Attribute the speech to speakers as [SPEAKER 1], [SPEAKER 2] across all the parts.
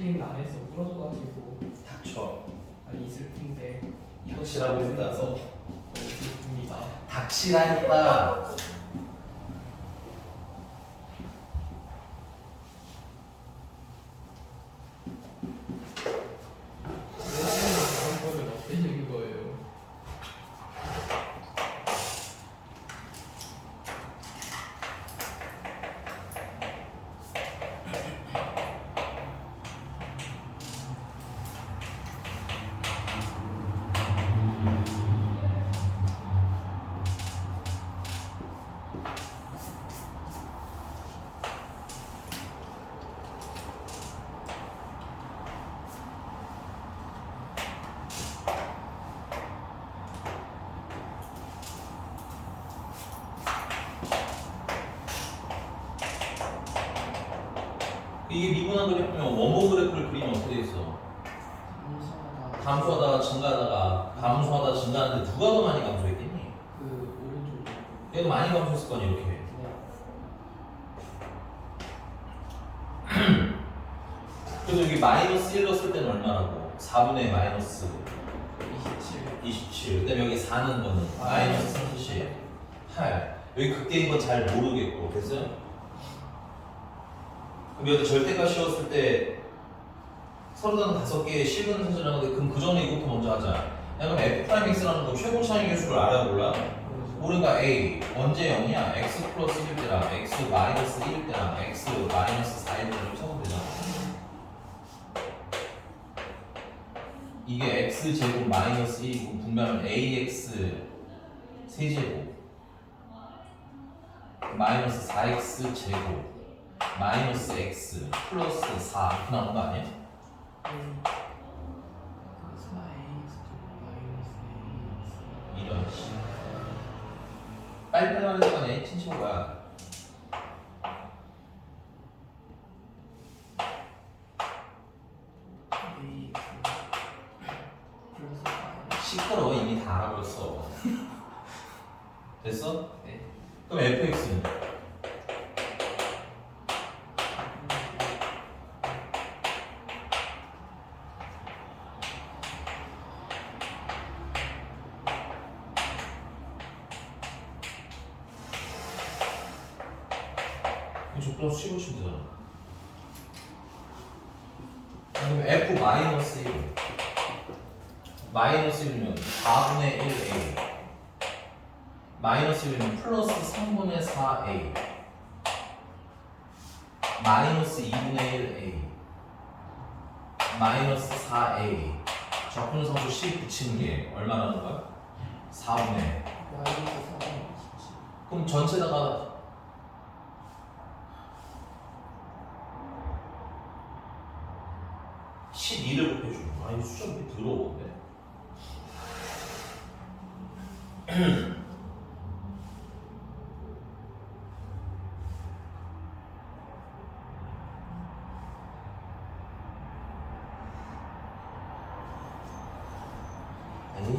[SPEAKER 1] 셀링 안에서 부러져가지고
[SPEAKER 2] 닥쳐.
[SPEAKER 1] 아니 있을 텐데
[SPEAKER 2] 닥치라고 했다.
[SPEAKER 1] 해서 있습니다.
[SPEAKER 2] 닥치라니까.
[SPEAKER 1] 그런 거는 어떻게 적인 거예요?
[SPEAKER 2] 이게 미분한 그래프면 원본 그래프를 그리면 어떻게 돼 있어? 감소하다가 증가하다가 감소하다 증가하는데 누가 더 많이 감소했겠니?
[SPEAKER 1] 그 오른쪽
[SPEAKER 2] 얘도 많이 감소했을 거 아니야 이렇게.
[SPEAKER 1] 네.
[SPEAKER 2] 그래서 여기 마이너스 1 넣었을 때는 얼마라고? 4분의 마이너스
[SPEAKER 1] 27.
[SPEAKER 2] 27. 그다음에 여기 4는 거는 마이너스 38. 여기 극대인 건 잘 모르겠고 그래서 그럼 여기 절대값 씌웠을 때 서로는 다섯 개의 실근 사실하는데 그럼 그 전에 이것부터 먼저 하자. 야 그럼 f 프라임 x라는 건 최고 차이 계수를 알아야 몰라? 모르니까 a 언제 0이야? x 플러스 1일 때랑 x 마이너스 1일 때랑 x 마이너스 4일 때랑 적으면 되잖아. 이게 x 제곱 마이너스 1이고 분명히 ax 세제곱 마이너스 4x 제곱 마이너스 x 플러스 4 이렇게 나오는 거 아니야?
[SPEAKER 1] 4x 마이너스
[SPEAKER 2] 이런 씨 빨리빨리 하는 시간에 친친 거야
[SPEAKER 1] ax 플러스 4.
[SPEAKER 2] 시끄러워 이미 다 알아버렸어 됐어?
[SPEAKER 1] 네.
[SPEAKER 2] 그럼 fx는 플러스 15 치면 되잖아 그럼 f 마이너스 1 마이너스 1이면 4분의 1a 마이너스 1이면 플러스 3분의 4a 마이너스 2분의 1a 마이너스 4a 적분성수 10 붙이는 게 얼마라는 거야? 4분의.
[SPEAKER 1] 마이너스 4분 27.
[SPEAKER 2] 그럼 전체다가 (12를) 곱해주는 거야. 이 수정 게 더러운데. 에이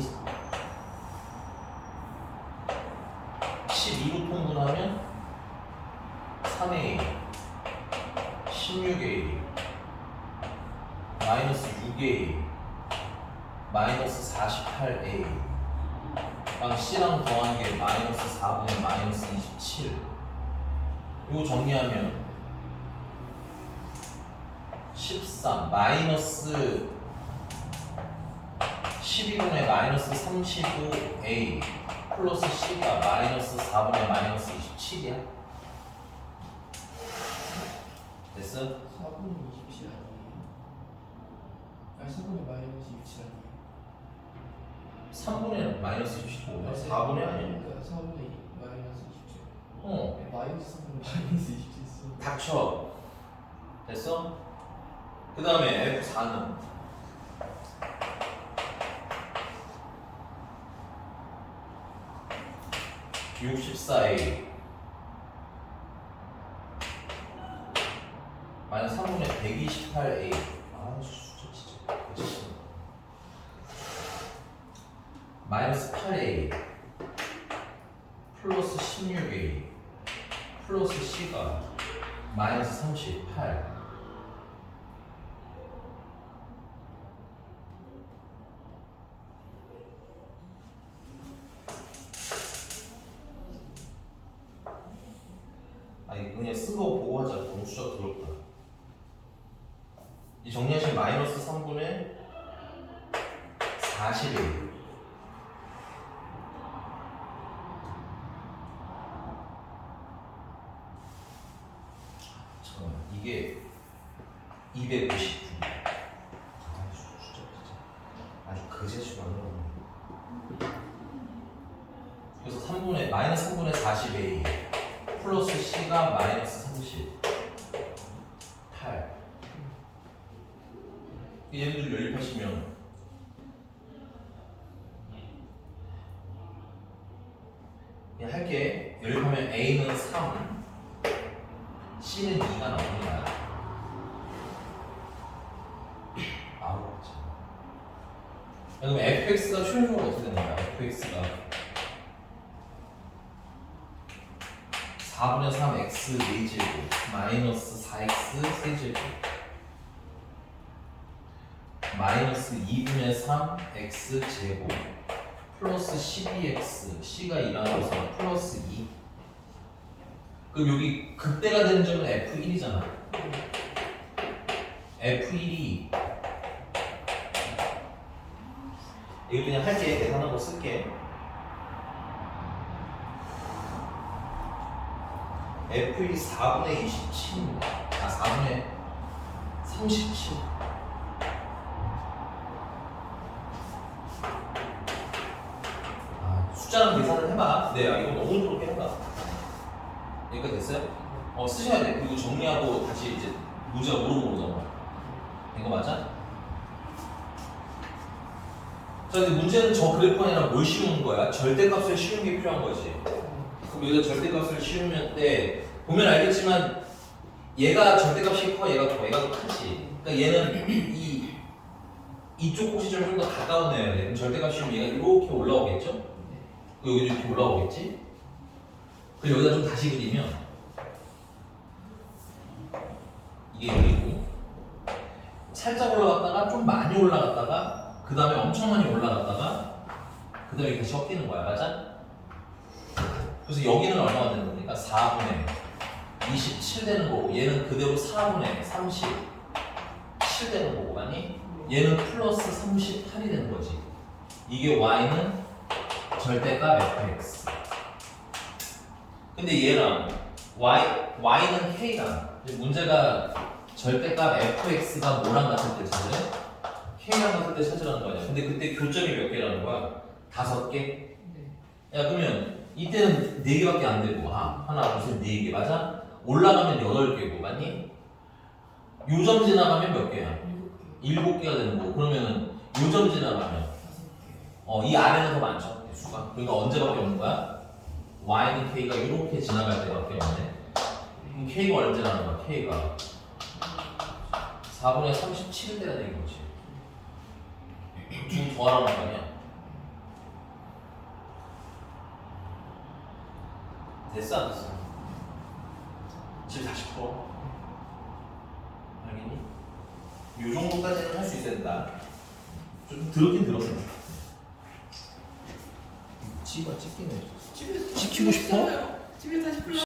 [SPEAKER 2] 12로 통분하면 3a 16a 마이너스 6a 마이너스 48a 랑 c랑 더한 게 마이너스 4분의 마이너스 27 이거 정리하면 13 마이너스 12분의 마이너스 35a 플러스 c가 마이너스 4분의 마이너스 27이야 됐어?
[SPEAKER 1] 4분의 27 아니에요? 아니 4분의 마이너스 27 아니에요?
[SPEAKER 2] 3분의 마이너스 25야 4분의 아니야
[SPEAKER 1] 그러니까 4분의 마이너스 27
[SPEAKER 2] 어.
[SPEAKER 1] 네, 마이너스 3분의 마이너스 27 써.
[SPEAKER 2] 닥쳐. 됐어? 그 다음에 F4는. (64a) 마이너스 3분의 128a 아숫 마이너스 8a 플러스 16a 플러스 c가 마이너스 38 아니 그냥 쓰고 보고 하자. 공수적 들어올까 이 정리하신 마이너스 3분의 41 늘어나네. 그래서 3분의 마이너스 3분의 40A 플러스 C가 마이너스 30. 8. 얘네들 연립하시면 할게 연립하면 A는 3 C는 2가 나옵니다 아우 참. 그럼 fx가 어떻게 되는가 fx가 4분의 3x 4제곱 마이너스 4x 세제곱 마이너스 2분의 3 x 제곱 플러스 12x c가 2라서 플러스 2 그럼 여기 극대가 되는 점은 f1이잖아 f1이 이거 그냥 할게 계산하고 쓸게 F1이 4분의 27입니다 아 4분의 37 아, 숫자랑 계산을 해봐. 네, 아, 이거 너무 그렇게 해봐. 여기까지 됐어요? 어, 쓰셔야 돼. 그리고 정리하고 다시 이제 문제가 물어보고 넘어가. 이거 맞아? 자, 근데 문제는 저 그래프 아니라 뭘 씌우는 거야? 절대값을 씌우는 게 필요한 거지. 그럼 여기다 절대값을 씌우면 때 보면 알겠지만 얘가 절대값이 커, 얘가 커, 얘가 더 크지. 그러니까 얘는 이 이쪽 꼭지점 좀더 가까운 애야 돼. 그럼 절대값이면 얘가 이렇게 올라오겠죠? 여기도 이렇게 올라오겠지? 그리고 여기다 좀 다시 그리면 이게 여기고 살짝 올라갔다가 좀 많이 올라갔다가 그 다음에 엄청 많이 올라갔다가 그 다음에 다시 꺾이는 거야 맞아? 그래서 여기는 얼마가 되는 겁니까? 4분의 27 되는 거고 얘는 그대로 4분의 37 되는 거고 아니? 얘는 플러스 38이 되는 거지 이게 y는 절대값 fx 근데 얘랑 y, y는 k랑 문제가 절대값 fx가 뭐랑 같을 때 찾으래? K랑 같을 때 찾으라는 거 아니야 근데 그때 교점이 몇 개라는 거야? 다섯 개? 야 그러면 이때는 네 개밖에 안 되고 아 하나 둘셋네 개 맞아? 올라가면 여덟 개고 맞니? 요점 지나가면 몇 개야? 일곱 개가 되는 거고 그러면은 요점 지나가면 어 이 아래는 더 많죠 개수가 그러니까 언제밖에 없는 거야? y는 k가 이렇게 지나갈 때밖에 없네 그럼 k가 언제 나는 거야 k가 4분의 37일 때가 되는 거지 좀 더하라는 거 아니야 됐어 안 됐어? 집에 다시 풀어 알겠니? 요 정도까지는 할 수 있어야 된다 좀 들었긴 들었어 지가 찍기네
[SPEAKER 3] 집에서
[SPEAKER 2] 시키고 싶어?
[SPEAKER 3] 집에 다시 불러.